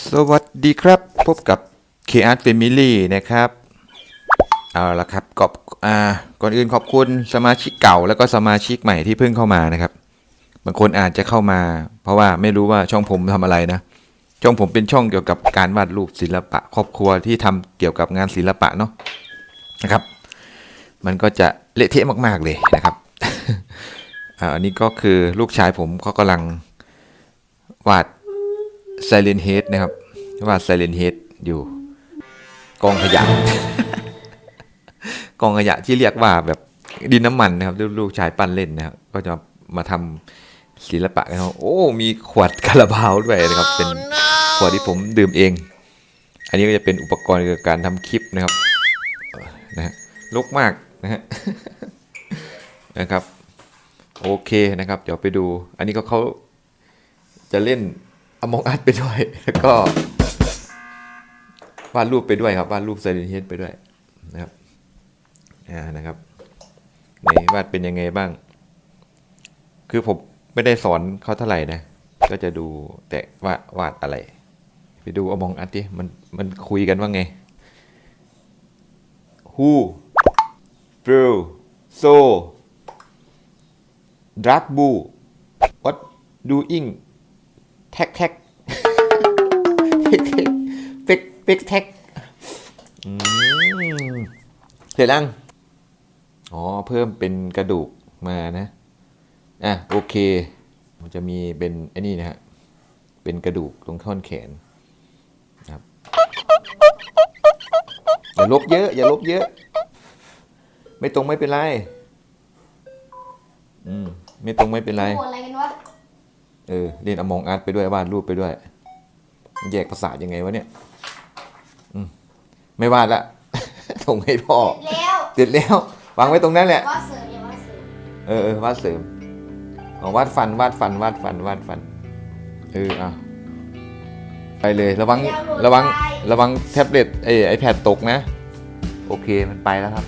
สวัสดีครับ พบกับ k a r t Family นะครับ เอาละครับกอบอ่าก่อนอื่นขอบคุณสมาชิกเก่าแล้วก็สมาชิกใหม่ที่เพิ่งเข้ามานะครับ บางคนอาจจะเข้ามา เพราะว่าไม่รู้ว่าช่องผมทำอะไรนะ ช่องผมเป็นช่องเกี่ยวกับการวาดรูปศิลปะ ครอบครัวที่ทำเกี่ยวกับงานศิลปะเนาะนะครับ มันก็จะเละเทะมาก ๆเลยนะครับอ่าอันนี้ก็คือลูกชายผมเขากำลังวาด Silent Head นะครับวาด Silent Head อยู่กองขยะ กองขยะที่เรียกว่าแบบดินน้ำมันนะครับลูกลูกชายปั้นเล่นนะครับก็จะมาทำศิลปะกันครับโอ้มีขวดคาราบาวด้วยนะครับ เป็นขวดที่ผมดื่มเอง อันนี้ก็จะเป็นอุปกรณ์เกี่ยวกับการทำคลิปนะครับเออนะฮะลกมากนะฮะนะครับ โอเคนะครับ เดี๋ยวไปดู อันนี้ก็เขาจะเล่น อมองอัดไปด้วย แล้วก็วาดรูปไปด้วยครับวาดรูปไซเลนเฮดไปด้วยนะครับอ่านะครับไหนวาดเป็นยังไงบ้าง คือผมไม่ได้สอนเขาเท่าไหร่นะ ก็จะดูแต่ว่าวาดอะไร ไปดูอมองอัดดิมันมันคุยกันว่าไง who feel so drug b o what doing แท็กแท็กเป๊กเป๊กแท็กเสร็จยังอ๋อ เพิ่มเป็นกระดูกมานะ อะ โอเค มันจะมีเป็นไอ้นี่นะฮะ เป็นกระดูกตรงท่อนแขนนะครับอย่าลบเยอะ อย่าลบเยอะ ไม่ตรงไม่เป็นไร อืม ไม่ตรงไม่เป็นไรโหดอะไรกันวะ เออเรียนอมองอาร์ตไปด้วยวาดรูปไปด้วย แยกภาษาทยังไงวะเนี่ยอืมไม่วาดละส่งให้พ่อแล้วเสร็จแล้ววางไว้ตรงนั้นแหละว่าเสริมอย่าว่าเสริมเออเออวาดเสริมเอาวาดฟันวาดฟันวาดฟันวาดฟันเอออะไปเลยระวังระวังระวังแท็บเล็ตไอไอแพดตกนะ โอเคมันไปแล้วครับ